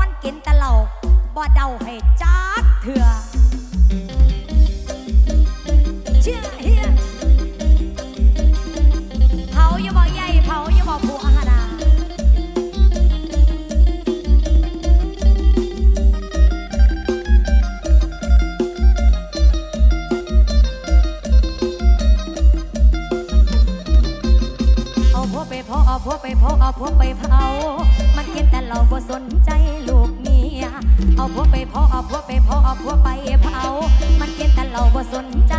มันกินแต่เหล่าบ่เดาให้จักเถื่อเชื่อเฮียเผาอย่บอใหญ่เผาอย่าบอกผัวนาเอาพวไปเผาเอาพวไปเผาเอาพวกไปเผามันกินแต่เหล่าบ่สน เอาผัวไปพอเอาผัวไปพอเอาผัวไปเผา มันเก็บแต่เราบ่สนใจ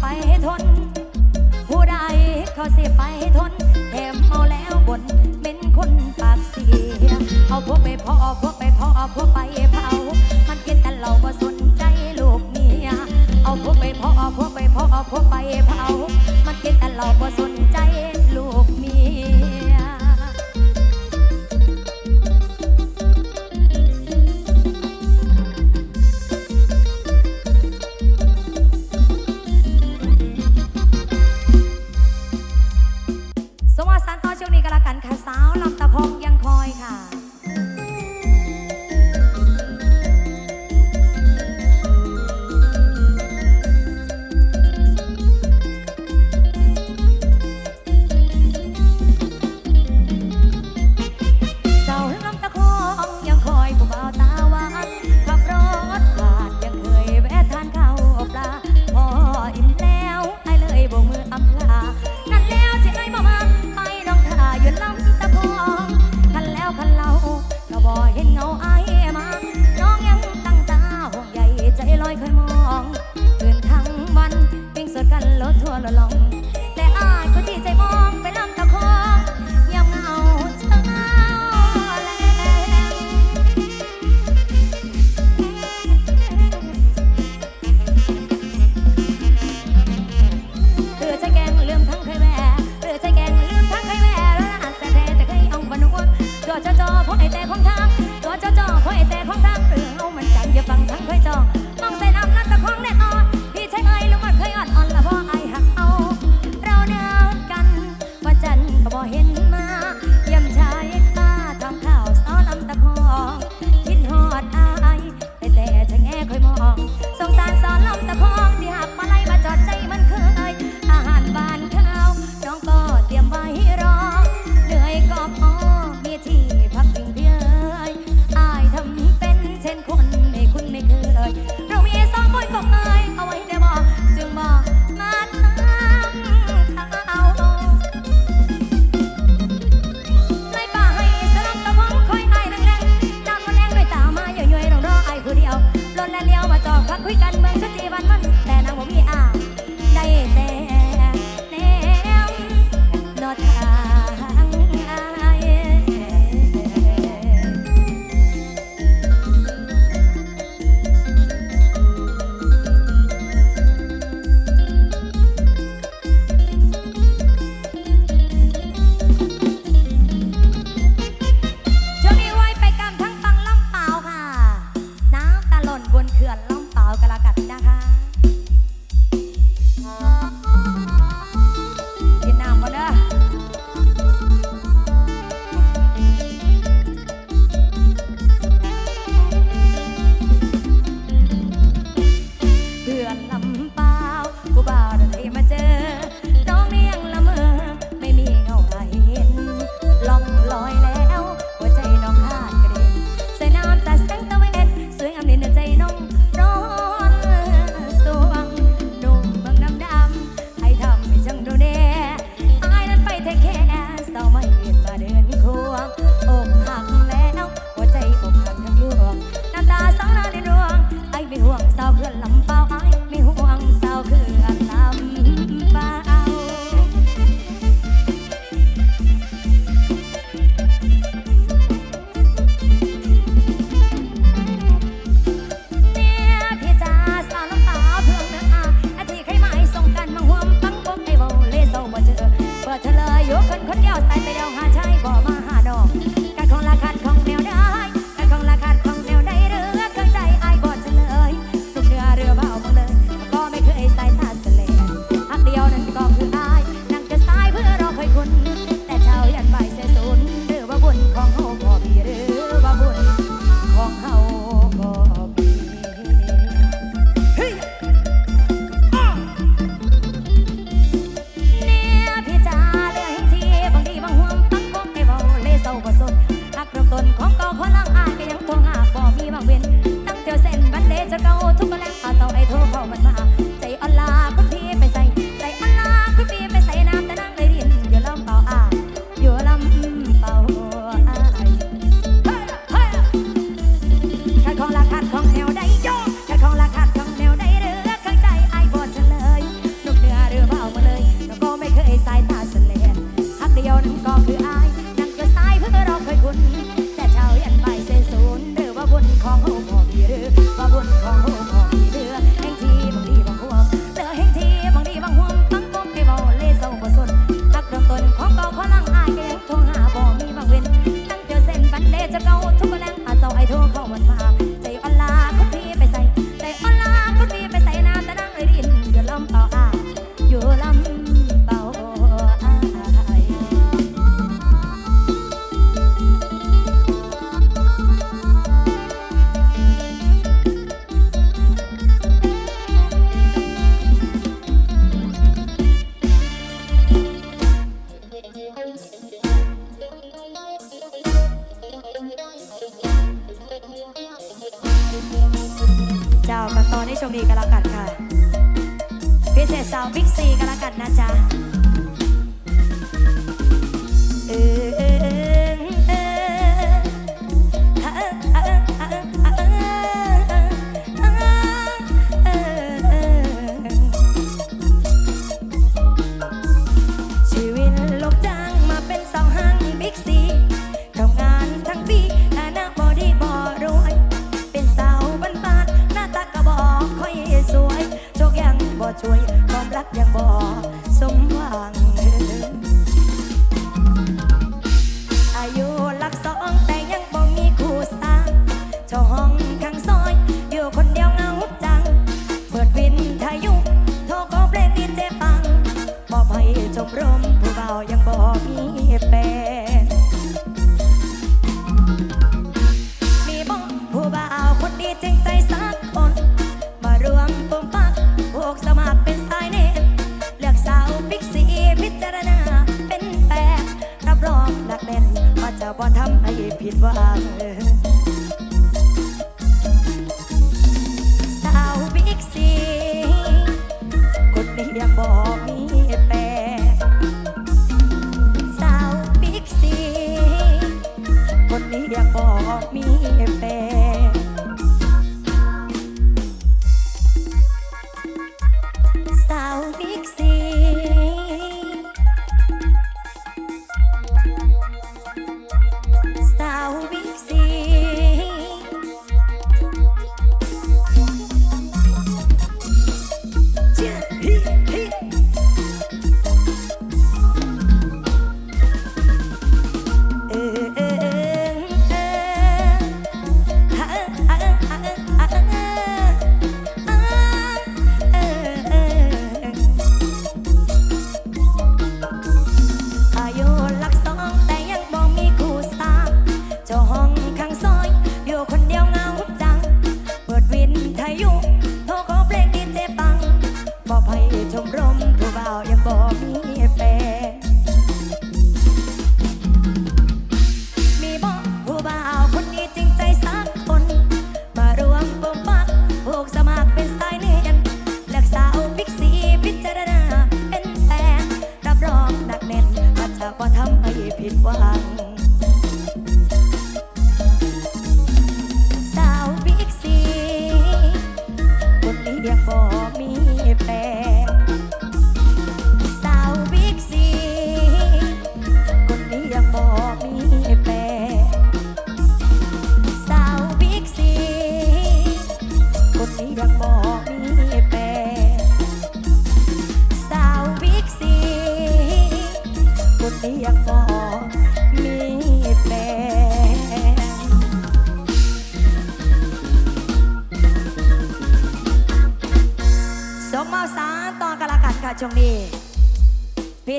ไปทน ผู้ใดเขาสิไปทนแถมเมาแล้วบนเป็นคนปากเสีย เอาพวกไปพอพวกไปพอพวกไปเผา มันกินแต่เหล้าบ่สนใจลูกเมีย เอาพวกไปพอพวกไปพอพวกไปเผา คุณไม่เคยเรามีสองคนบอกมา 감사합니다. เจ้ากระตอนด้โชคดีกันละกันค่ะ พิเศษสาวบิ๊กซีกันละกันนะจ๊ะ เพียงบ่มีแปล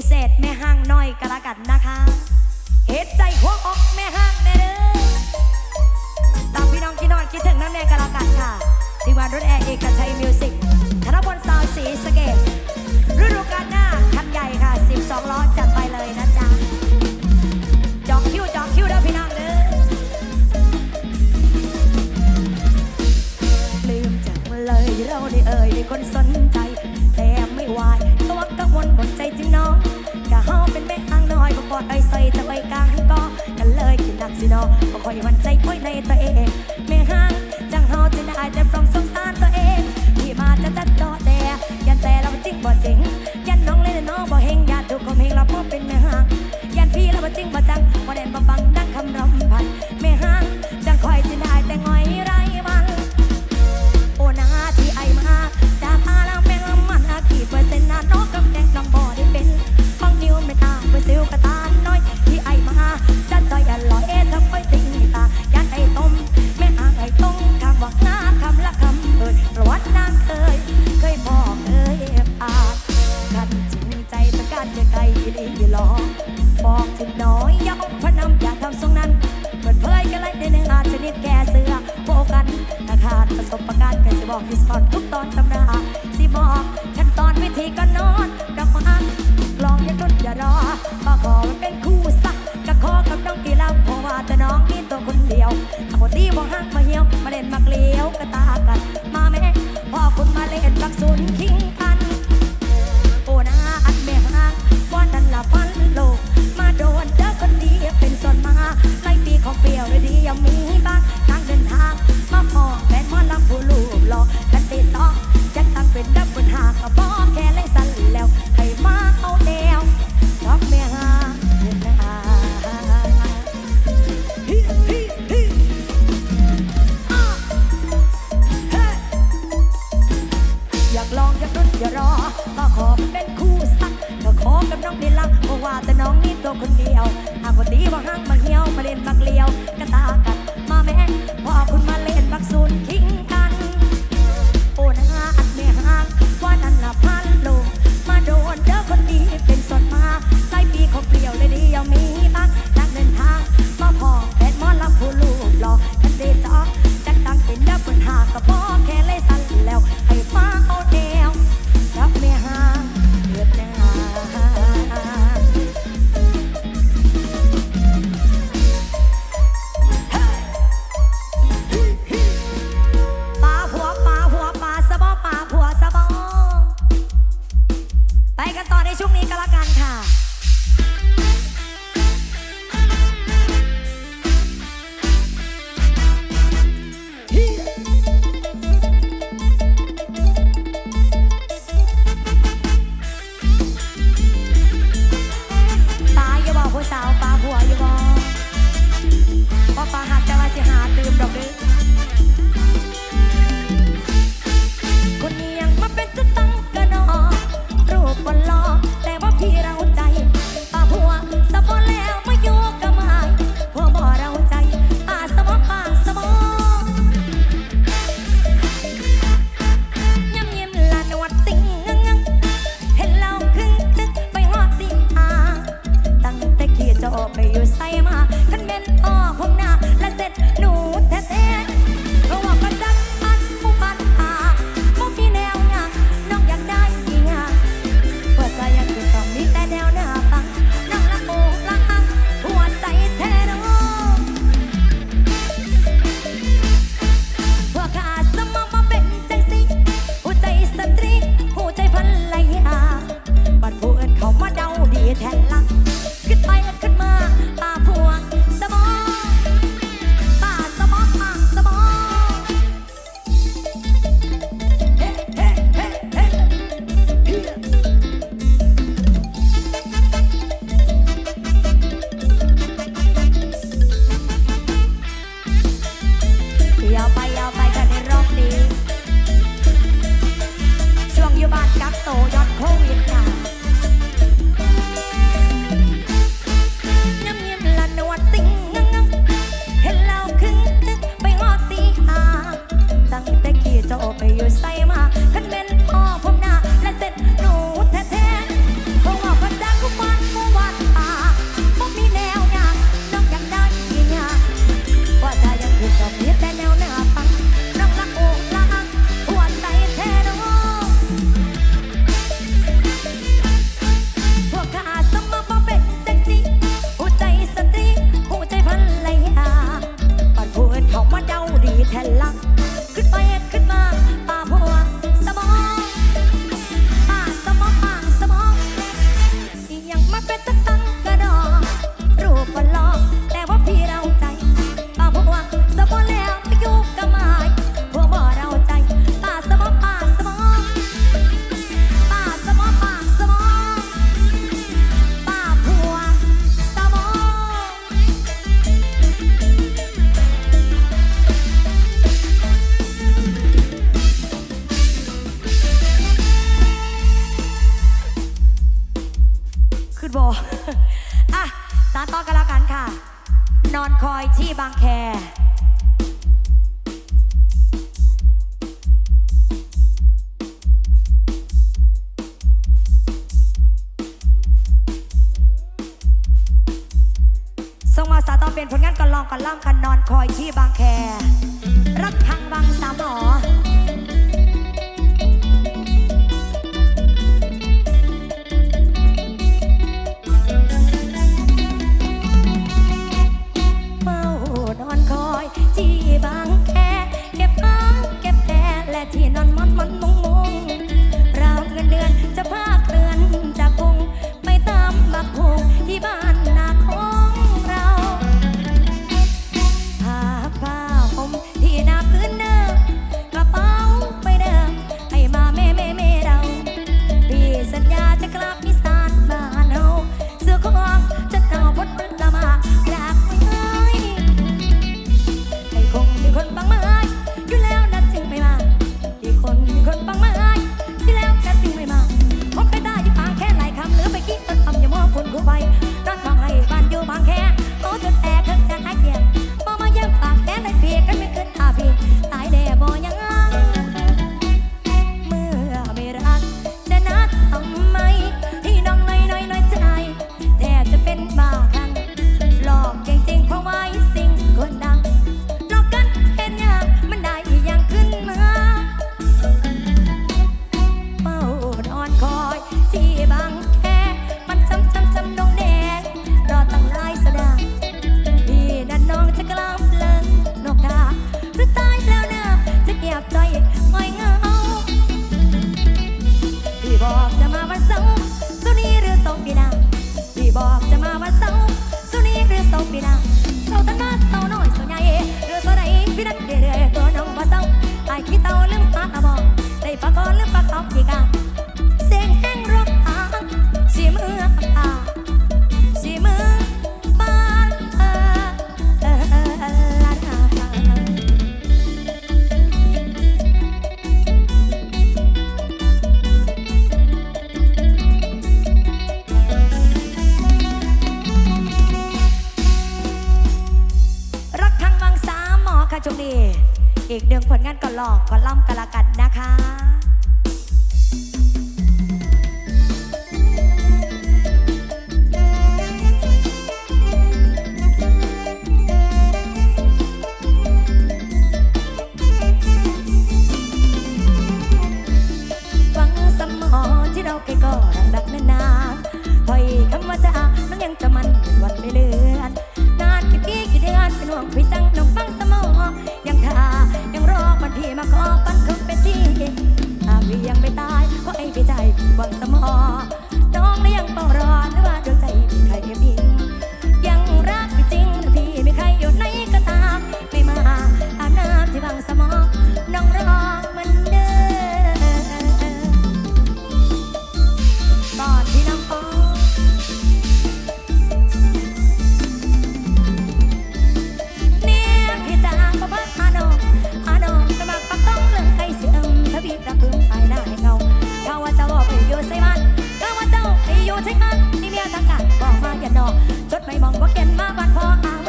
เศษแม่ห้างน้อยกระกันนะคะเหตุใจหัวอกแม่ห้างแน่เด้อตามพี่น้องที่นอนคิดถึงน้ำแม่กระกันค่ะทีมงานรถแอร์เอกชัยมิ อยวันใจ คนดีบ่หักมาเหี่ยวมาเล่นมาเกลียวกระตากัน มาแม่พ่อคุณมาเล่นบักสุนคิง ขึ้บอะสารต่อกันแล้วกันค่ะ นอนคอยที่บางแค นนอกจดไม่มองว่าเก็นมาบ้านพ่ออา